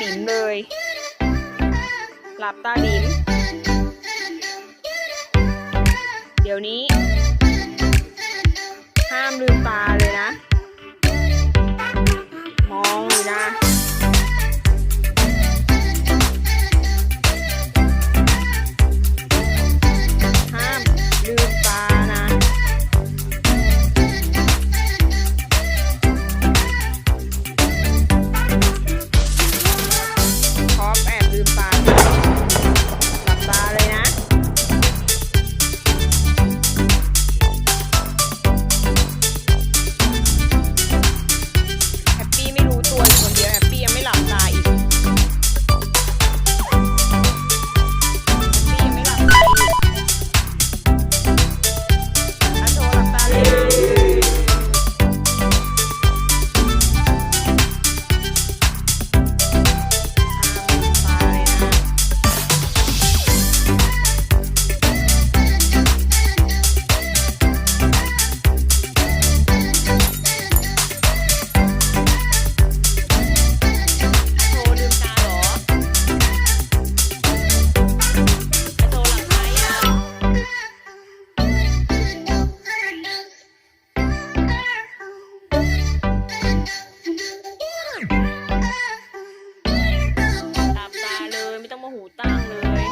บิ่มเลย หลับตาบิ่มเดี๋ยวนี้ ห้ามลืมตา โมโหตั้งเลย